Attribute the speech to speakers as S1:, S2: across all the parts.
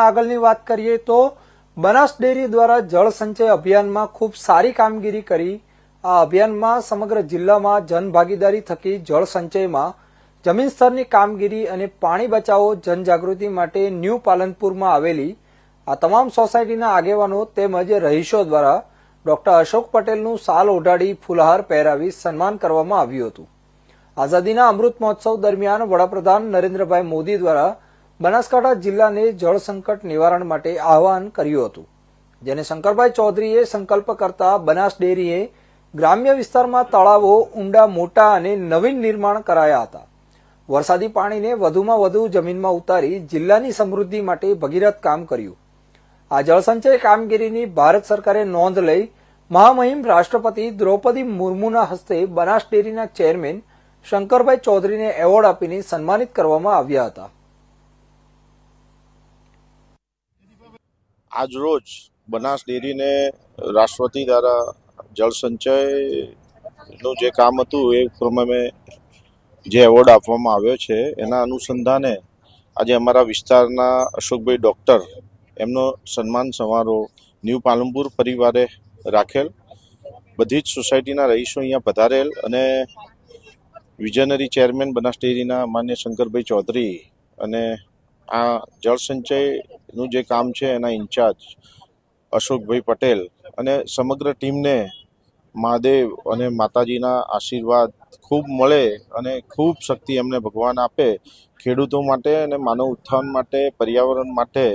S1: આગળની વાત કરીએ તો બનાસ ડેરી દ્વારા જળ સંચય અભિયાનમાં ખૂબ સારી કામગીરી કરી. આ અભિયાનમાં સમગ્ર જિલ્લામાં જનભાગીદારી થકી જળ સંચયમાં જમીન સ્તરની કામગીરી અને પાણી બચાવો જનજાગૃતિ માટે ન્યૂ પાલનપુરમાં આવેલી આ તમામ સોસાયટીના આગેવાનો તેમજ રહીશો દ્વારા ડોક્ટર અશોક પટેલનું સાલ ઓઢાડી ફૂલહાર પહેરાવી સન્માન કરવામાં આવ્યું હતું. આઝાદીના અમૃત મહોત્સવ દરમિયાન વડાપ્રધાન નરેન્દ્રભાઈ મોદી દ્વારા બનાસકાંઠા જિલ્લાને જળ સંકટ નિવારણ માટે આહવાન કર્યું હતું, જેને શંકરભાઈ ચૌધરીએ સંકલ્પ કરતા બનાસ ડેરીએ ગ્રામ્ય વિસ્તારમાં તળાવો ઊંડા, મોટા અને નવીન નિર્માણ કરાયા હતા. વરસાદી પાણીને વધુમાં વધુ જમીનમાં ઉતારી જિલ્લાની સમૃદ્ધિ માટે ભગીરથ કામ કર્યું. આ જળસંચય કામગીરીની ભારત સરકારે નોંધ લઈ મહામહિમ રાષ્ટ્રપતિ દ્રૌપદી મુર્મુના હસ્તે બનાસ ડેરીના ચેરમેન શંકરભાઈ ચૌધરીને એવોર્ડ આપીને સન્માનિત કરવામાં આવ્યા હતા.
S2: આજ રોજ બનાસ ડેરીને રાષ્ટ્રપતિ દ્વારા જળસંચયનું જે કામ હતું એ પ્રમાણે જે એવોર્ડ આપવામાં આવ્યો છે, એના અનુસંધાને આજે અમારા વિસ્તારના અશોકભાઈ ડૉક્ટર એમનો સન્માન સમારોહ ન્યૂ પાલનપુર પરિવારે રાખેલ. બધી જ સોસાયટીના રહીશો અહીંયા પધારેલ અને વિઝનરી ચેરમેન બનાસ ડેરીના માન્ય શંકરભાઈ ચૌધરી અને આ જળ સંચયનું જે કામ છે એના ઇન્ચાર્જ અશોકભાઈ પટેલ અને સમગ્ર ટીમને મહાદેવ અને માતાજીના આશીર્વાદ ખૂબ મળે અને ખૂબ શક્તિ એમને ભગવાન આપે ખેડૂતો માટે અને માનવ ઉત્થાન માટે, પર્યાવરણ માટે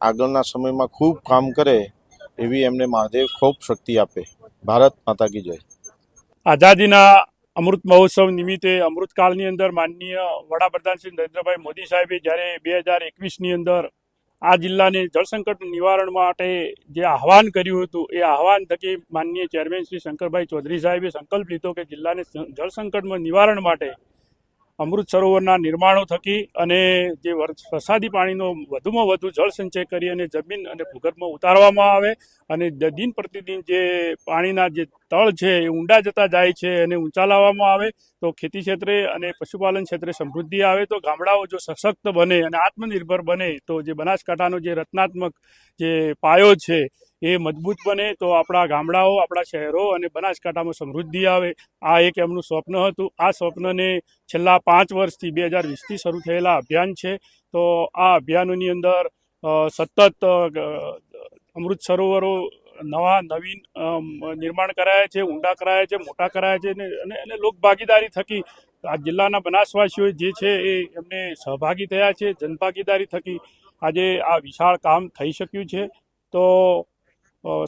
S2: આગળના સમયમાં ખૂબ કામ કરે એવી એમને મહાદેવ ખૂબ શક્તિ આપે. ભારત માતા કી જય.
S3: આઝાદીના અમૃત મહોત્સવ નિમિત્તે અમૃતકાળની અંદર માનનીય વડાપ્રધાન શ્રી નરેન્દ્રભાઈ મોદી સાહેબે જ્યારે બે હજાર એકવીસની અંદર આ જિલ્લાને જળસંકટ નિવારણ માટે જે આહવાન કર્યું હતું, એ આહવાન થકી માનનીય ચેરમેન શ્રી શંકરભાઈ ચૌધરી સાહેબે સંકલ્પ લીધો કે જિલ્લાને જળસંકટમાં નિવારણ માટે અમૃત સરોવરના નિર્માણો થકી અને જે વર- વરસાદી પાણીનો વધુમાં વધુ જળ સંચય કરી અને જમીન અને ભૂગર્ભમાં ઉતારવામાં આવે અને દિન પ્રતિદિન જે પાણીના જે તળ છે એ ઊંડા જતા જાય છે અને ઊંચા લાવવામાં આવે, તો ખેતી ક્ષેત્રે અને પશુપાલન ક્ષેત્રે સમૃદ્ધિ આવે, તો ગામડાઓ જો સશક્ત બને અને આત્મનિર્ભર બને, તો જે બનાસકાંઠાનો જે રચનાત્મક જે પાયો છે એ મજબૂત બને, તો આપણા ગામડાઓ, આપણા શહેરો અને બનાસકાંઠામાં સમૃદ્ધિ આવે. આ એક એમનું સ્વપ્ન હતું. આ સ્વપ્નને છેલ્લા પાંચ વર્ષથી બે હજાર વીસથી શરૂ થયેલા અભિયાન છે. તો આ અભિયાનોની અંદર સતત અમૃત સરોવરો નવા નવીન નિર્માણ કરાયા છે, ઊંડા કરાયા છે, મોટા કરાયા છે અને અને- લોકભાગીદારી લોક થકી, આ જિલ્લાના બનાસવાસીઓ જે છે એ એમને સહભાગી થયા છે, જનભાગીદારી થકી આજે આ વિશાળ કામ થઈ શક્યું છે. તો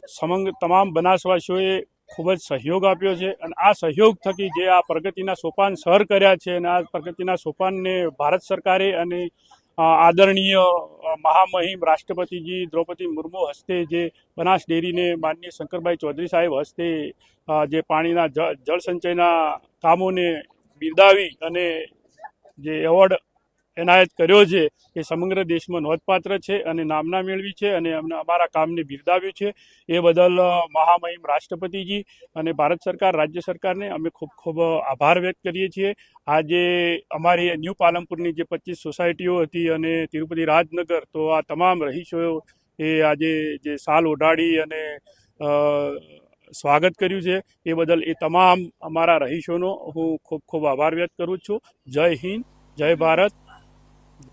S3: સમગ્ર તમામ બનાસવાસીઓએ ખૂબ જ સહયોગ આપ્યો છે અને આ સહયોગ થકી જે આ પ્રગતિના સોપાન સર કર્યા છે અને આ પ્રગતિના સોપાનને ભારત સરકારે અને આદરણીય મહામહિમ રાષ્ટ્રપતિજી દ્રૌપદી મુર્મુ હસ્તે જે બનાસ ડેરીને માનનીય શંકરભાઈ ચૌધરી સાહેબ હસ્તે જે પાણીના જળ સંચયના કામોને બિરદાવી અને જે એવોર્ડ એનાયત કર્યો છે એ સમગ્ર દેશમાં નોંધપાત્ર છે અને નામના મેળવી છે અને અમને અમારા કામને બિરદાવ્યું છે. એ બદલ મહામહિમ રાષ્ટ્રપતિજી અને ભારત સરકાર, રાજ્ય સરકારને અમે ખૂબ ખૂબ આભાર વ્યક્ત કરીએ છીએ. આજે અમારી ન્યૂ પાલનપુરની જે પચીસ સોસાયટીઓ હતી અને તિરુપતિ રાજનગર, તો આ તમામ રહીશો એ આજે જે સાલ ઓઢાડી અને સ્વાગત કર્યું છે. એ બદલ એ તમામ અમારા રહીશોનો હું ખૂબ ખૂબ આભાર વ્યક્ત કરું છું. જય હિન્દ, જય ભારત.